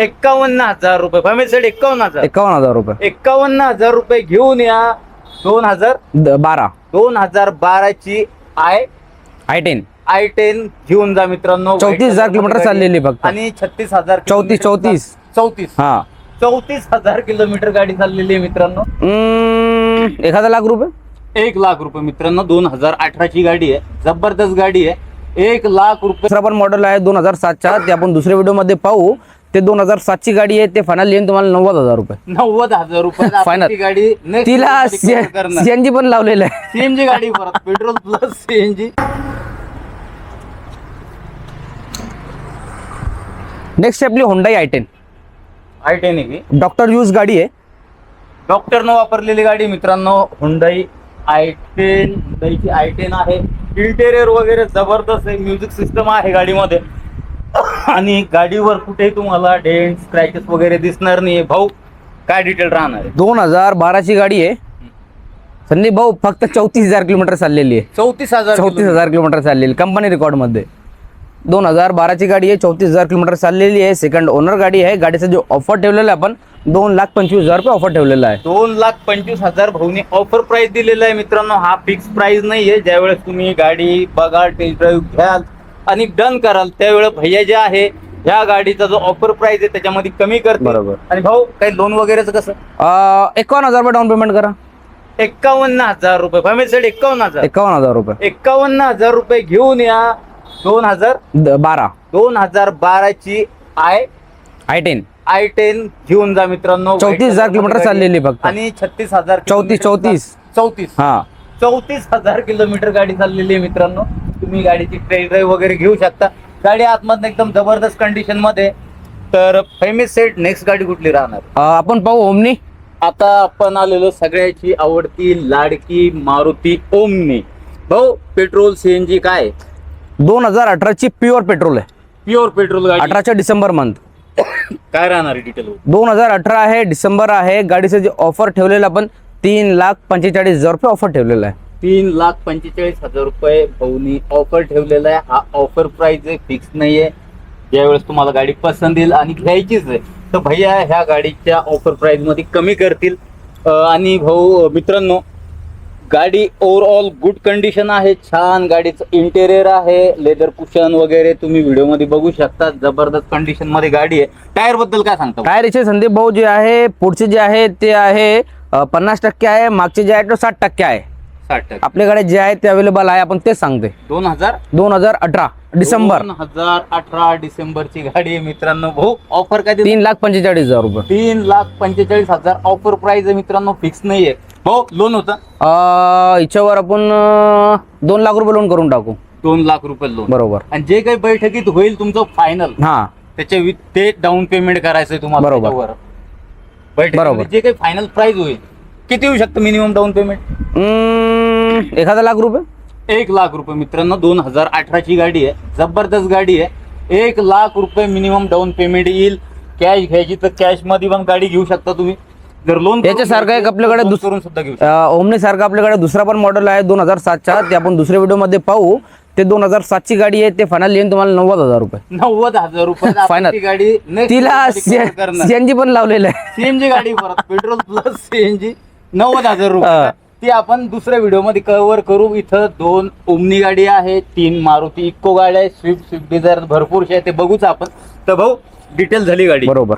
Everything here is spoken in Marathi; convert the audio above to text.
एक्कावन्न हजार रुपये. फॅमिली सेट एक्कावन्न हजार. एकावन्न हजार रुपये. एक्कावन्न हजार रुपये घेऊन या दोन हजार द- बारा. दोन हजार बाराची i i ten. I ten घेऊन जा मित्रांनो. 34,000 किलोमीटर चाललेली फक्त. आणि छत्तीस हजार चौतीस, चौतीस. चौतीस. हा. चौतीस हजार किलोमीटर गाडी चाललेली आहे मित्रांनो. हम्म, एखादा लाख रुपये? एक लाख रुपये मित्रांनो. दोन हजार अठराची गाडी आहे. जबरदस्त गाडी आहे. एक लाख रुपये दुसरा पण मॉडेल आहे दोन हजार सातच्या. ते आपण दुसऱ्या व्हिडिओमध्ये पाहू. ते दोन हजार सातची गाडी आहे ते फायनल येईन तुम्हाला नव्वद हजार रुपये. नव्वद हजार रुपये. Final. गाडी next तिला cover करणार. सीएनजी पण लावलेलं आहे. सीएनजी गाडी परत पेट्रोल प्लस सीएनजी नेक्स्ट आपली Hyundai i ten i ten आहे डॉक्टर यूज गाडी आहे. डॉक्टरनं वापरलेली गाडी मित्रांनो हुंडाई आय टेन हुंडाईची आय टेन आहे. इंटेरियर वगैरे जबरदस्त आहे म्युझिक सिस्टम आहे गाडीमध्ये. आणि गाडीवर कुठेही तुम्हाला डेंट स्क्रॅचेस वगैरे दिसणार नाही भाऊ काय डिटेल राहणार आहे? दोन हजार बाराची गाडी आहे. संदीप भाऊ फक्त चौतीस हजार किलोमीटर चाललेली आहे. चौतीस हजार चौतीस हजार किलोमीटर चाललेली कंपनी रेकॉर्डमध्ये दोन हजार बाराची गाडी आहे चौतीस हजार किलोमीटर चाललेली आहे. सेकंड ओनर गाडी आहे. गाडीचा जो ऑफर ठेवलेला आहे आपण दोन लाख पंचवीस हजार रुपये ऑफर ठेवलेला आहे. दोन लाख पंचवीस हजार भाऊनी ऑफर प्राइस दिलेला आहे मित्रांनो. हा फिक्स प्राइस नाहीये. ज्यावेळेस तुम्ही गाडी बघा टेस्ट ड्राईव्ह घ्याल आणि डन कराल त्यावेळेस भैया जे आहे ह्या गाडीचा जो ऑफर प्राइस आहे त्याच्यामध्ये कमी करते बरोबर. आणि भाऊ काही लोन वगैरेचं कसं? अं, एकावन्न हजार रुपये डाऊन पेमेंट करा. एक्कावन्न हजार रुपये. फॅमिली सेट एक्कावन्न हजार. एकावन्न हजार रुपये. एक्कावन्न हजार रुपये घेऊन या दोन हजार द- बारा. दोन हजार बाराची i i ten. I ten घेऊन जा मित्रांनो. 34,000 किलोमीटर चाललेली फक्त. आणि छत्तीस हजार चौतीस, चौतीस. चौतीस. हा. चौतीस हजार किलोमीटर गाडी चाललेली आहे मित्रांनो. तुम्ही गाडीची टेस्ट ड्राईव्ह वगैरे घेऊ शकता. गाडी आतमधनं एकदम जबरदस्त कंडिशनमध्ये तर फेमिस सेट नेक्स्ट गाडी कुठली राहणार? आपण पाहू ओमनी. आता आपण आलेलो सगळ्याची आवडती लाडकी मारुती ओमनी. भाऊ पेट्रोल सीएनजी काय? दोन हजार अठराची प्युअर पेट्रोल आहे. प्युअर पेट्रोल अठराच्या डिसेंबर मंथ काय राहणार डिटेल दोन हजार अठरा आहे डिसेंबर आहे. गाडीचं जे ऑफर ठेवलेलं आपण तीन लाख पंचेचाळीस हजार रुपये ऑफर ठेवलेला आहे. तीन लाख पंचेचाळीस हजार रुपये भाऊनी ऑफर ठेवलेला आहे. हा ऑफर प्राइस आहे फिक्स नाहीये. ज्यावेळेस तुम्हाला गाडी पसंत येईल आणि घ्यायचीच आहे तर भैया ह्या गाडीच्या ऑफर प्राइसमध्ये कमी करतील. अं, आणि भाऊ मित्रांनो गाडी ओव्हरऑल गुड कंडिशन आहे छान गाडीचं इंटेरियर आहे लेदर कुशन वगैरे तुम्ही व्हिडिओमध्ये बघू शकता जबरदस्त कंडिशनमध्ये गाडी आहे. टायरबद्दल काय सांगता? काय रेचे संदीप भाऊ जे आहे पुढचे जे आहे ते आहे पन्नास टक्के आहे मागचे जे आहे तो साठ टक्के आहे. साठ टक्के. आपल्याकडे जे आहे ते अवेलेबल आहे आपण तेच सांगते. दोन हजार? दोन हजार अठरा डिसेंबर. दोन हजार अठरा डिसेंबरची गाडी आहे मित्रांनो. भाऊ ऑफर काय? तीन लाख पंचेचाळीस हजार रुपये. तीन लाख पंचेचाळीस हजार ऑफर प्राइस आहे मित्रांनो. फिक्स नाहीये. हो लोन होतं? अं, हिच्यावर आपण अं, दोन लाख रुपये लोन करून टाकू. दोन लाख रुपये लोन बरोबर. आणि जे काही बैठकीत होईल तुमचं फायनल हा. त्याच्या with ते डाऊन पेमेंट करायचंय तुम्हाला बरोबर. त्याच्यावर. बैठकीमध्ये बरोबर. जे काही फायनल प्राइस होईल किती येऊ शकतं मिनिमम डाऊन पेमेंट हम्म, एखादा लाख रुपये? एक लाख रुपये मित्रांनो दोन हजार अठराची गाडी आहे. जबरदस्त गाडी आहे. एक लाख रुपये मिनिमम डाऊन पेमेंट येईल. कॅश घ्यायची तर कॅशमध्ये पण गाडी घेऊ शकता तुम्ही. जर लोन याच्यासारखं एक आपल्याकडे दुस- करून सुद्धा घेऊ ओमनी सारखं आपल्याकडे दुसरा पण मॉडेल आहे दोन हजार सातच्या. ते आपण दुसऱ्या व्हिडिओमध्ये पाहू. ते दोन हजार सातची गाडी आहे ते फायनल येईन तुम्हाला नव्वद हजार रुपये. नव्वद हजार रुपये. Final. गाडी तिला. सीएनजी पण लावलेलं आहे. सीएनजी गाडी परत. पेट्रोल प्लस सीएनजी नव्वद हजार. रुपये. ती आपण दुसऱ्या व्हिडिओमध्ये कव्हर करू. इथं दोन ओमनी गाडी आहे तीन मारुती इको गाड्या आहे स्विफ्ट स्विफ्ट डिझायर भरपूरशे आहे ते बघूच आपण. तर भाऊ डिटेल झाली गाडी. बरोबर.